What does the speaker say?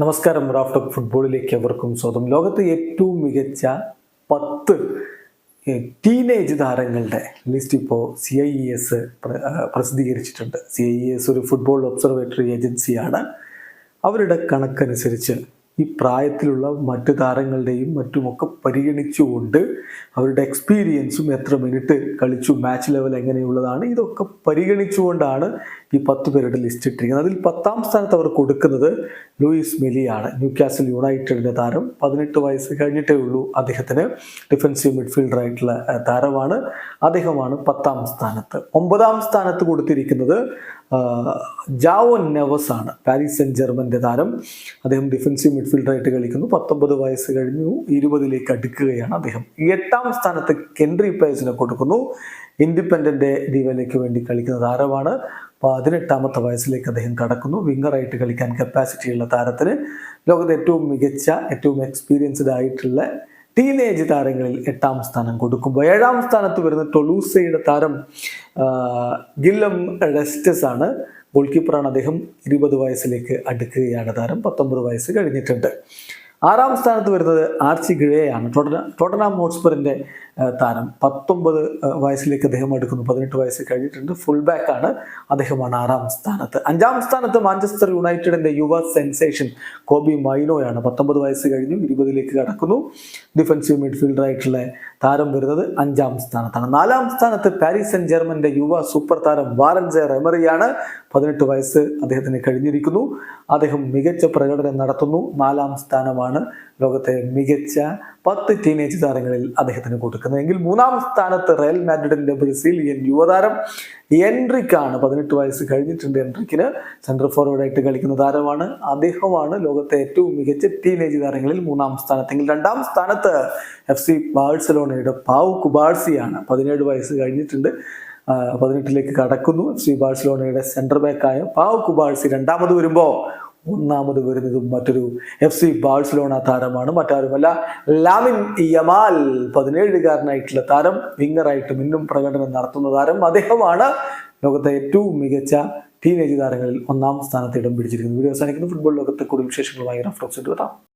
നമസ്കാരം റാഫ്റ്റർ ഫുട്ബോളിലേക്ക് അവർക്കും സ്വാഗതം. ലോകത്തെ ഏറ്റവും മികച്ച പത്ത് ടീനേജ് താരങ്ങളുടെ ലിസ്റ്റ് ഇപ്പോൾ സി ഐ ഇ എസ് പ്രസിദ്ധീകരിച്ചിട്ടുണ്ട്. സി ഐ ഇ എസ് ഒരു ഫുട്ബോൾ ഒബ്സർവേറ്ററി ഏജൻസിയാണ്. അവരുടെ കണക്കനുസരിച്ച് ഈ പ്രായത്തിലുള്ള മറ്റു താരങ്ങളുടെയും മറ്റുമൊക്കെ പരിഗണിച്ചുകൊണ്ട് അവരുടെ എക്സ്പീരിയൻസും എത്ര മിനിറ്റ് കളിച്ചു മാച്ച് ലെവൽ എങ്ങനെയുള്ളതാണ് ഇതൊക്കെ പരിഗണിച്ചുകൊണ്ടാണ് ഈ പത്ത് പേരുടെ ലിസ്റ്റ് ഇട്ടിരിക്കുന്നത്. അതിൽ പത്താം സ്ഥാനത്ത് അവർ കൊടുക്കുന്നത് ലൂയിസ് മെലിയാണ് ന്യൂ കാസിൽ യുണൈറ്റഡിന്റെ താരം. പതിനെട്ട് വയസ്സ് കഴിഞ്ഞിട്ടേ ഉള്ളൂ അദ്ദേഹത്തിന്. ഡിഫൻസീവ് മിഡ്ഫീൽഡർ ആയിട്ടുള്ള താരമാണ്. അദ്ദേഹമാണ് പത്താം സ്ഥാനത്ത്. ഒമ്പതാം സ്ഥാനത്ത് കൊടുത്തിരിക്കുന്നത് ജാവോ നെവസ് ആണ് പാരീസ് സെന്റ് ജർമ്മന്റെ താരം. അദ്ദേഹം ഡിഫൻസീവ് മിഡ്ഫീൽഡറായിട്ട് കളിക്കുന്നു. പത്തൊമ്പത് വയസ്സ് കഴിഞ്ഞു ഇരുപതിലേക്ക് അടുക്കുകയാണ് അദ്ദേഹം. എട്ടാം സ്ഥാനത്ത് കെൻട്രി പേഴ്സിനെ കൊടുക്കുന്നു. ഇൻഡിപെൻഡന്റ് ദിവലയ്ക്ക് വേണ്ടി കളിക്കുന്ന താരമാണ്. പതിനെട്ടാമത്തെ വയസ്സിലേക്ക് അദ്ദേഹം കടക്കുന്നു. വിങ്ങറായിട്ട് കളിക്കാൻ കപ്പാസിറ്റിയുള്ള താരത്തിന് ലോകത്തെ ഏറ്റവും മികച്ച ഏറ്റവും എക്സ്പീരിയൻസ്ഡ് ആയിട്ടുള്ള ടീനേജ് താരങ്ങളിൽ എട്ടാം സ്ഥാനം കൊടുക്കുമ്പോൾ ഏഴാം സ്ഥാനത്ത് വരുന്ന ടൊലൂസയുടെ താരം ഗില്ലം ഡെസ്റ്റസ് ആണ്. ഗോൾ കീപ്പറാണ് അദ്ദേഹം ഇരുപത് വയസ്സിലേക്ക് അടുക്കുകയാണ് താരം. പത്തൊമ്പത് വയസ്സ് കഴിഞ്ഞിട്ടുണ്ട്. ആറാം സ്ഥാനത്ത് വരുന്നത് ആർ സി ഗിഴയാണ്. ടോട്ടന ടോട്ടനാം ഹോട്ട്സ്പറിന്റെ താരം. പത്തൊമ്പത് വയസ്സിലേക്ക് അദ്ദേഹം എടുക്കുന്നു. പതിനെട്ട് വയസ്സ് കഴിഞ്ഞിട്ടുണ്ട്. ഫുൾ ബാക്ക് ആണ് അദ്ദേഹമാണ് ആറാം സ്ഥാനത്ത്. അഞ്ചാം സ്ഥാനത്ത് മാഞ്ചസ്റ്റർ യുണൈറ്റഡിന്റെ യുവ സെൻസേഷൻ കോബി മൈനോയാണ്. പത്തൊമ്പത് വയസ്സ് കഴിഞ്ഞു ഇരുപതിലേക്ക് കടക്കുന്നു. ഡിഫൻസീവ് മിഡ്ഫീൽഡർ ആയിട്ടുള്ള താരം വരുന്നത് അഞ്ചാം സ്ഥാനത്താണ്. നാലാം സ്ഥാനത്ത് പാരീസ് സെൻ ജർമ്മന്റെ യുവ സൂപ്പർ താരം വാറൻസെ റെമറിയാണ്. പതിനെട്ട് വയസ്സ് അദ്ദേഹത്തിന് കഴിഞ്ഞിരിക്കുന്നു. അദ്ദേഹം മികച്ച പ്രകടനം നടത്തുന്നു. നാലാം സ്ഥാനമാണ് ലോകത്തെ മികച്ച പത്ത് ടീനേജ് താരങ്ങളിൽ അദ്ദേഹത്തിന് കൊടുക്കുന്നത്. എങ്കിൽ മൂന്നാം സ്ഥാനത്ത് റയൽ മാഡ്രിഡിന്റെ ബ്രസീലിയൻ യുവതാരം എൻട്രിക്കാണ് പതിനെട്ട് വയസ്സ് കഴിഞ്ഞിട്ടുണ്ട്. എൻട്രിക്കിന് സെൻട്രൽ ഫോർവേഡായിട്ട് കളിക്കുന്ന താരമാണ്. അദ്ദേഹമാണ് ലോകത്തെ ഏറ്റവും മികച്ച ടീനേജ് താരങ്ങളിൽ മൂന്നാം സ്ഥാനത്തെങ്കിൽ രണ്ടാം സ്ഥാനത്ത് എഫ് സി ബാഴ്സലോണയുടെ പാവു കുബാഴ്സിയാണ് പതിനേഴ് വയസ്സ് കഴിഞ്ഞിട്ടുണ്ട്. പതിനെട്ടിലേക്ക് കടക്കുന്നു. എഫ് സി ബാഴ്സലോണയുടെ സെന്റർ ബാക്കായ പാവു കുബാഴ്സി രണ്ടാമത് വരുമ്പോൾ ഒന്നാമത് വരുന്നതും മറ്റൊരു എഫ് സി ബാഴ്സലോണ താരമാണ്. മറ്റാരുമല്ല ലാമിൻ യമാൽ പതിനേഴുകാരനായിട്ടുള്ള താരം വിങ്ങറായിട്ട് മിന്നും പ്രകടനം നടത്തുന്ന താരം അദ്ദേഹമാണ്. ലോകത്തെ ഏറ്റവും മികച്ച ടീനേജ് താരങ്ങളിൽ ഒന്നാം സ്ഥാനത്ത് ഇടം പിടിച്ചിരിക്കുന്നത് വീഡിയോ അവസാനിക്കുന്നു. ഫുട്ബോൾ ലോകത്തെ കൂടുതൽ വിശേഷങ്ങളുമായി റഫ്ലോക്സ് എത്താം